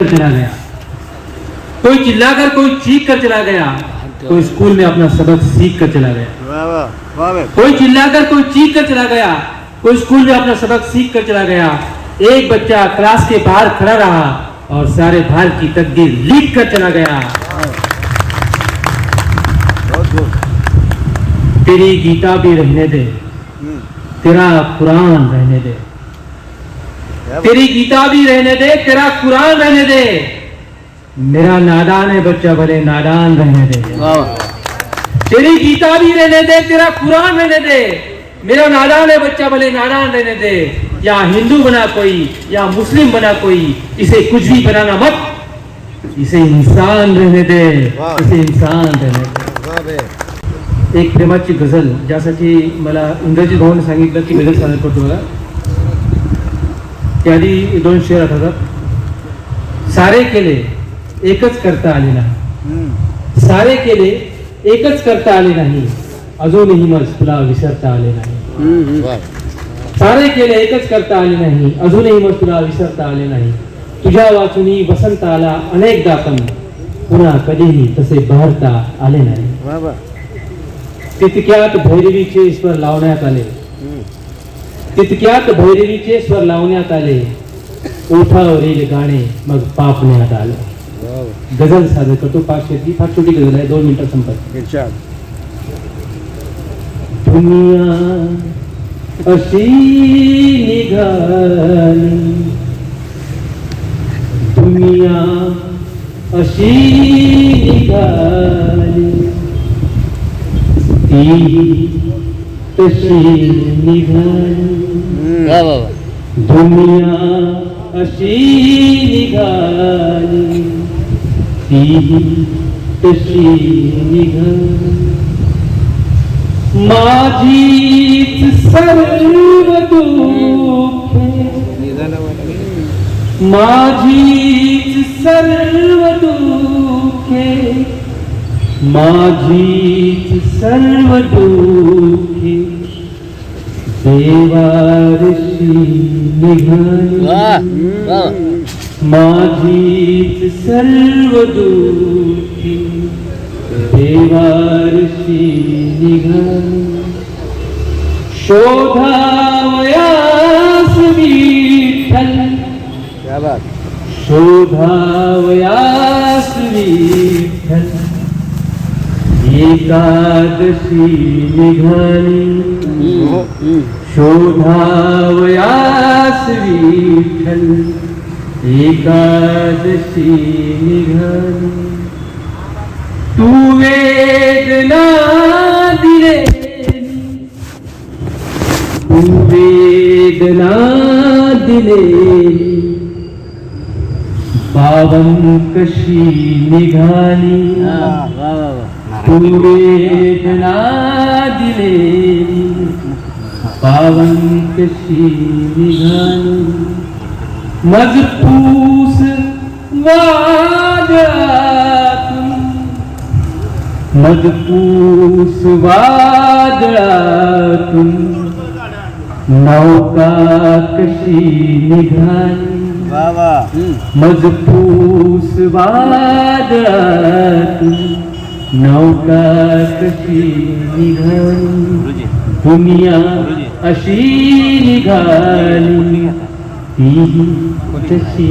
चला गया। कोई चिल्लाकर कोई चीख कर चला गया कोई स्कूल में अपना सबक सीख कर चला गया। कोई चिल्लाकर कोई चीख कर चला गया कोई स्कूल में अपना सबक सीख कर चला गया। एक बच्चा क्लास के बाहर खड़ा रहा और सारे बाहर की तकदीर लिख कर चला गया। तेरी गीता भी रहने दे हम्म. तेरा कुरान रहने दे। तेरी गीता भी रहने दे तेरा कुरान रहने दे। मेरा नादान है बच्चा भले नादान रहने दे। तेरी गीता भी रहने दे तेरा कुरान रहने दे। मेरा नादान है बच्चा भले नादान रहने दे। या हिंदू बना कोई या मुस्लिम बना कोई इसे कुछ भी बनाना मत। इसे इंसान रहने दे इसे इंसान रहने दे। एक प्रेमाची गझल ज्यासाठी मला इंग्रजी भाऊने सांगितलं की सादर करतो त्याआधी दोन शेर आठवतात सारे केले एकच करता आले नाही. सारे केले एकच करता आले नाही अजूनही मग तुला विसरता आले नाही. सारे केले एकच करता आले नाही अजूनही मग तुला विसरता आले नाही तुझ्या वाचुनी वसंत आला अनेकदा पण पुन्हा कधीही तसे बहरता आले नाही. तितक्यात भैरवीचे स्वर लावण्यात आले. तितक्यात भैरवीचे स्वर लावण्यात आले ओठावरील गाणे मग पापण्यात आलं. गझल सादर करतो पाचशे ती फार छोटी गझल आहे दोन मिनिटं संपत. दुनिया अशी निघाली. दुनिया अशी निघाली. ती तशी निघाली. हम्म. दुनिया अशी तशी माझीच सर्व दुःखे माझीच सर्व दुःखे माझीच सर्व दुःखे। देवारशी निघाली माझीच सर्व दुःखी देवारशी निघाली शोधावयास विठ्ठल क्या बात शोधावयास विठ्ठल एकादशी निघाली शोधावयास विठ्ठल एकादशी निघाली तू वेदना दिले तू वेदना दिले पावन कशी निघाली? तू वेदना पावन कशी निघाली मजपूस वादळातून मजपूस वादळातून नौका कशी निघाली मजपूस वादळातून não cresce ninguém dunia ashi nigali ti te si